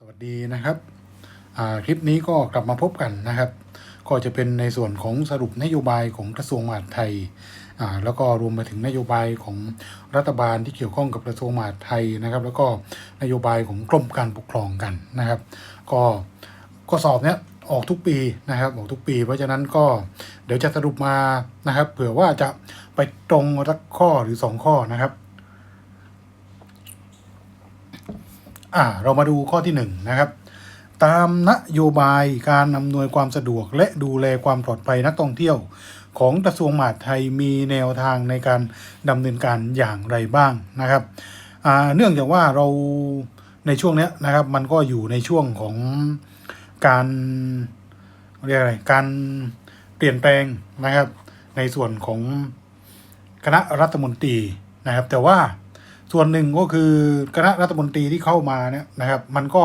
สวัสดีนะครับคลิปนี้ก็กลับมาพบกันนะครับ ก็จะเป็นในส่วนของสรุปนโยบายของกระทรวงมหาดไทยอ่าแล้วก็รวมไปถึงนโยบายของรัฐบาลที่เกี่ยวข้องกับกระทรวงมหาดไทยนะครับ แล้วก็นโยบายของกรมการปกครองกันนะครับ ก็ก็สอบเนี้ยออกทุกปีนะครับออกทุกปี เพราะฉะนั้นก็เดี๋ยวจะสรุปมานะครับ เผื่อว่าจะไปตรงสักข้อหรือสองข้อนะครับ อ่าเรามาดูข้อที่หนึ่งนะครับ ตามนโยบายการอำนวยความสะดวกและดูแลความปลอดภัยนักท่องเที่ยว ของกระทรวงมหาดไทยมีแนวทางในการดำเนินการอย่างไรบ้างนะครับเนื่องจากว่าเราในช่วงเนี้ยนะครับ มันก็อยู่ในช่วงของการเรียกอะไรการเปลี่ยนแปลงนะครับ ในส่วนของคณะรัฐมนตรีนะครับ แต่ว่า ส่วนหนึ่งก็คือคณะรัฐมนตรีที่เข้ามาเนี่ยนะครับ มันก็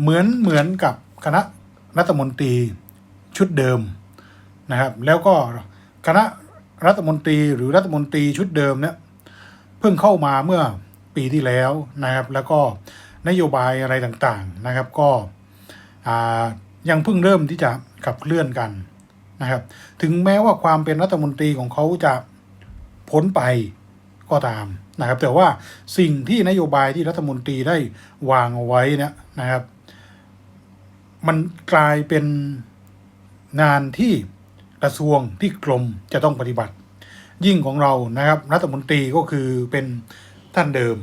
เหมือนเหมือนกับคณะรัฐมนตรีชุดเดิมนะครับ แล้วก็คณะรัฐมนตรีหรือรัฐมนตรีชุดเดิมเนี่ยเพิ่งเข้ามาเมื่อปีที่แล้วนะครับ แล้วก็นโยบายอะไรต่างๆนะครับ ก็ยังเพิ่งเริ่มที่จะขับเคลื่อนกันนะครับ ถึงแม้ว่าความเป็นรัฐมนตรีของเขาจะพ้นไป ก็ตามนะครับแต่ว่าสิ่งที่นโยบายที่รัฐมนตรีได้วางเอาไว้เนี่ยนะครับ มันกลายเป็นงานที่กระทรวงที่กรมจะต้องปฏิบัติ ยิ่งของเรานะครับ รัฐมนตรีก็คือเป็นท่านเดิม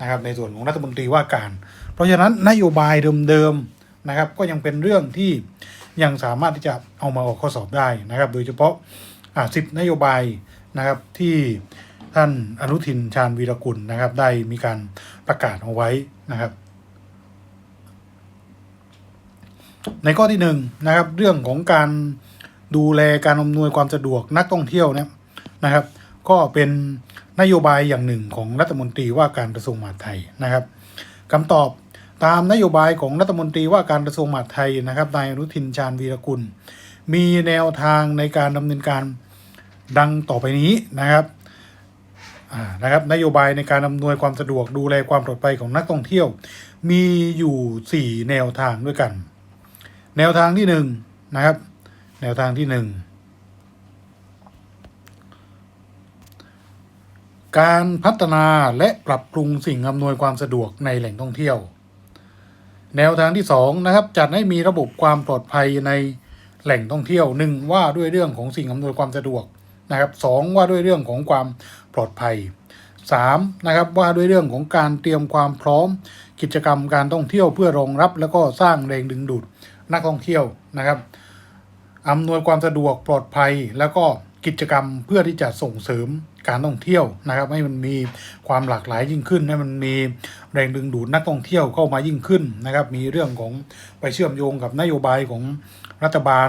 นะครับ ในส่วนของรัฐมนตรีว่าการ เพราะฉะนั้นนโยบายเดิมๆนะครับ ก็ยังเป็นเรื่องที่ยังสามารถที่จะเอามาออกข้อสอบได้นะครับ โดยเฉพาะอ่าสิบนโยบายนะครับที่ ท่านอนุทินชาญวีรกุลนะครับ ได้มีการประกาศเอาไว้นะครับ ในข้อที่หนึ่งนะครับ เรื่องของการดูแลการอำนวยความสะดวกนักท่องเที่ยวเนี่ยนะครับ ก็เป็นนโยบายอย่างหนึ่งของรัฐมนตรีว่าการกระทรวงมหาดไทยนะครับคำตอบตามนโยบายของรัฐมนตรีว่าการกระทรวงมหาดไทยนะครับนายอนุทินชาญวีรกุล มีแนวทางในการดำเนินการดังต่อไปนี้นะครับ นะครับนโยบายในการอำนวยความสะดวกดูแลความปลอดภัยของนักท่องเที่ยว มีอยู่ 4 แนวทางด้วยกัน แนวทางที่1นะครับ แนวทางที่ 1 การพัฒนาและปรับปรุงสิ่งอำนวยความสะดวกในแหล่งท่องเที่ยว แนวทางที่2นะครับจัดให้มีระบบความปลอดภัยในแหล่งท่องเที่ยวหนึ่งว่าด้วยเรื่องของสิ่งอำนวยความสะดวก นะครับสองว่าด้วยเรื่องของความปลอดภัย 3. นะครับว่าด้วยเรื่องของการเตรียมความพร้อม กิจกรรมการท่องเที่ยวเพื่อรองรับ แล้วก็สร้างแรงดึงดูดนักท่องเที่ยวนะครับอำนวยความสะดวกปลอดภัยแล้วก็กิจกรรมเพื่อที่จะส่งเสริมการท่องเที่ยวนะครับ ให้มันมีความหลากหลายยิ่งขึ้น ให้มันมีแรงดึงดูดนักท่องเที่ยวเข้ามายิ่งขึ้นนะครับ มีเรื่องของไปเชื่อมโยงกับนโยบายของรัฐบาล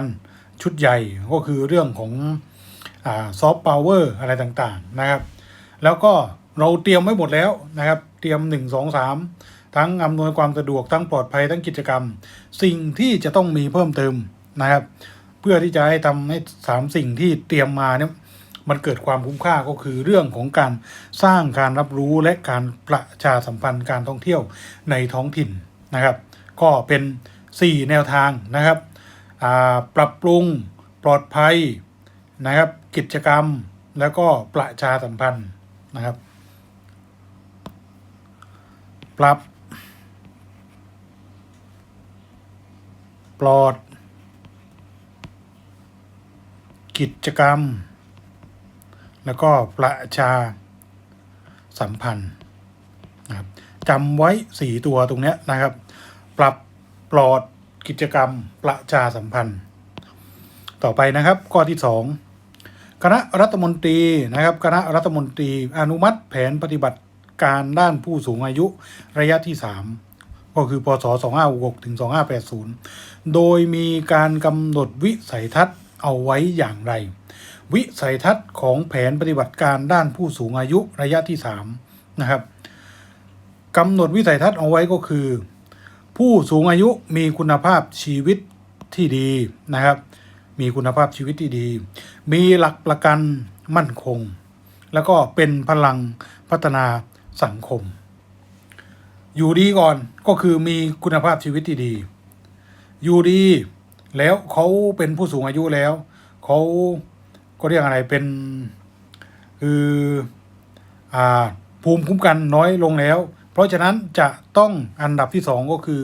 ชุดใหญ่ก็คือเรื่องของ ซอฟต์พาวเวอร์อะไรต่างๆนะครับ แล้วก็เราเตรียมไว้หมดแล้วนะครับ เตรียม 1 2 3 ทั้งอำนวยความสะดวกทั้งปลอดภัยทั้งกิจกรรม สิ่งที่จะต้องมีเพิ่มเติมนะครับ เพื่อที่จะให้ทำให้สามสิ่งที่เตรียมมาเนี่ยมันเกิดความคุ้มค่าก็คือเรื่องของการสร้างการรับรู้และการประชาสัมพันธ์การท่องเที่ยวในท้องถิ่นนะครับ ก็เป็น 4 แนวทางนะครับอ่าปรับปรุงปลอดภัยนะครับ กิจกรรมแล้วก็ประชาสัมพันธ์นะครับ ปรับ ปลอด กิจกรรม แล้วก็ประชาสัมพันธ์นะครับจำไว้สี่ตัวตรงเนี้ยนะครับ ปรับปลอดกิจกรรมประชาสัมพันธ์ ต่อไปนะครับ ข้อที่สอง คณะรัฐมนตรีนะครับคณะรัฐมนตรี อนุมัติแผนปฏิบัติการด้านผู้สูงอายุระยะที่ 3 ก็คือพศ2566ถึง2580 โดยมีการกำหนดวิสัยทัศน์เอาไว้อย่างไร วิสัยทัศน์ของแผนปฏิบัติการด้านผู้สูงอายุระยะที่3นะครับกำหนดวิสัยทัศน์เอาไว้ก็คือ ผู้สูงอายุมีคุณภาพชีวิตที่ดีนะครับ มีคุณภาพชีวิตที่ดี มีหลักประกันมั่นคง แล้วก็เป็นพลังพัฒนาสังคม อยู่ดีก่อนก็คือมีคุณภาพชีวิตที่ดี อยู่ดีแล้วเขาเป็นผู้สูงอายุแล้ว เขาก็เรียกอะไรเป็นคืออ่าภูมิคุ้มกันน้อยลงแล้ว เพราะฉะนั้นจะต้องอันดับที่สองก็คือ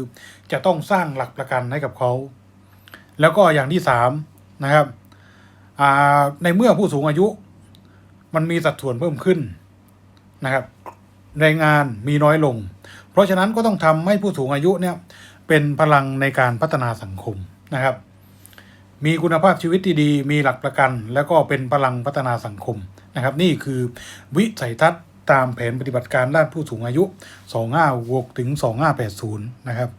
จะต้องสร้างหลักประกันให้กับเขา แล้วก็อย่างที่สาม นะครับในเมื่อผู้สูงอายุ มันมีสัดส่วนเพิ่มขึ้นนะครับแรงงานมีน้อยลง เพราะฉะนั้นก็ต้องทำให้ผู้สูงอายุเนี่ยเป็นพลังในการพัฒนาสังคมนะครับ มีคุณภาพชีวิตที่ดี มีหลักประกัน แล้วก็เป็นพลังพัฒนาสังคมนะครับ นี่คือวิสัยทัศน์ ตามแผนปฏิบัติการด้านผู้สูงอายุ 2566ถึง2580 นะครับ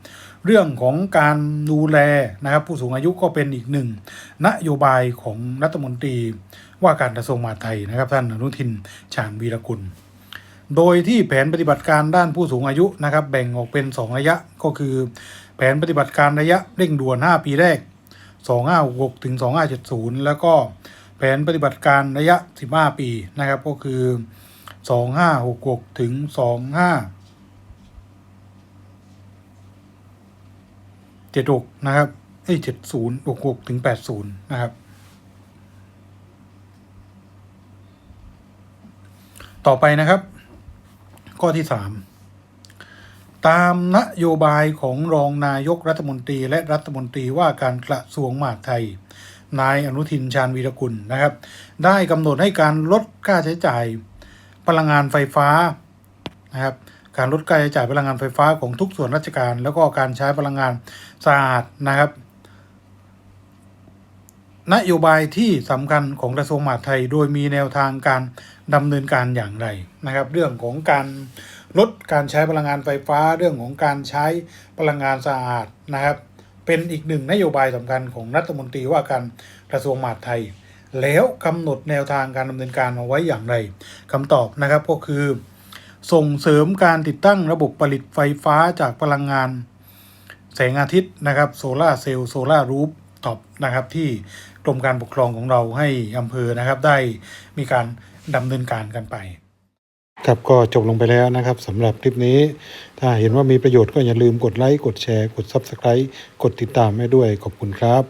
เรื่องของการดูแลนะครับผู้สูงอายุก็เป็นอีกหนึ่ง นโยบายของรัฐมนตรีว่าการกระทรวงมหาดไทยนะครับ ท่านอนุทินชาญวีรกุล โดยที่แผนปฏิบัติการด้านผู้สูงอายุนะครับแบ่งออกเป็น 2 ระยะก็คือ แผนปฏิบัติการระยะเร่งด่วน 5 ปีแรก 2566ถึง2570 แล้วก็แผนปฏิบัติการระยะ 15 ปีนะครับก็คือ 2566ถึง25 76นะครับเอ้ย70 66ถึง80นะครับ ต่อไปนะครับ ข้อที่3ตามนโยบายของรองนายกรัฐมนตรีและรัฐมนตรีว่าการกระทรวงมหาดไทย นายอนุทินชาญวีรกุลนะครับ ได้กำหนดให้การลดค่าใช้จ่าย พลังงานไฟฟ้านะครับการลดค่าใช้จ่ายพลังงานไฟฟ้าของทุกส่วนราชการ แล้วก็การใช้พลังงานสะอาดนะครับ นโยบายที่สำคัญของกระทรวงมหาดไทย โดยมีแนวทางการดำเนินการอย่างไรนะครับ เรื่องของการลดการใช้พลังงานไฟฟ้า เรื่องของการใช้พลังงานสะอาดนะครับ เป็นอีกหนึ่งนโยบายสำคัญของรัฐมนตรีว่าการกระทรวงมหาดไทย แล้วกำหนดแนวทางการดำเนินการเอาไว้อย่างไรคำตอบนะครับก็คือ ส่งเสริมการติดตั้งระบบผลิตไฟฟ้าจากพลังงาน แสงอาทิตย์นะครับโซลาเซลล์โซลารูฟท็อปนะครับที่กรมการปกครองของเราให้อำเภอนะครับได้มีการดำเนินการกันไป ครับก็จบลงไปแล้วนะครับสำหรับคลิปนี้ ถ้าเห็นว่ามีประโยชน์ก็อย่าลืมกดไลค์กดแชร์ กด Subscribe กดติดตามให้ด้วยขอบคุณครับ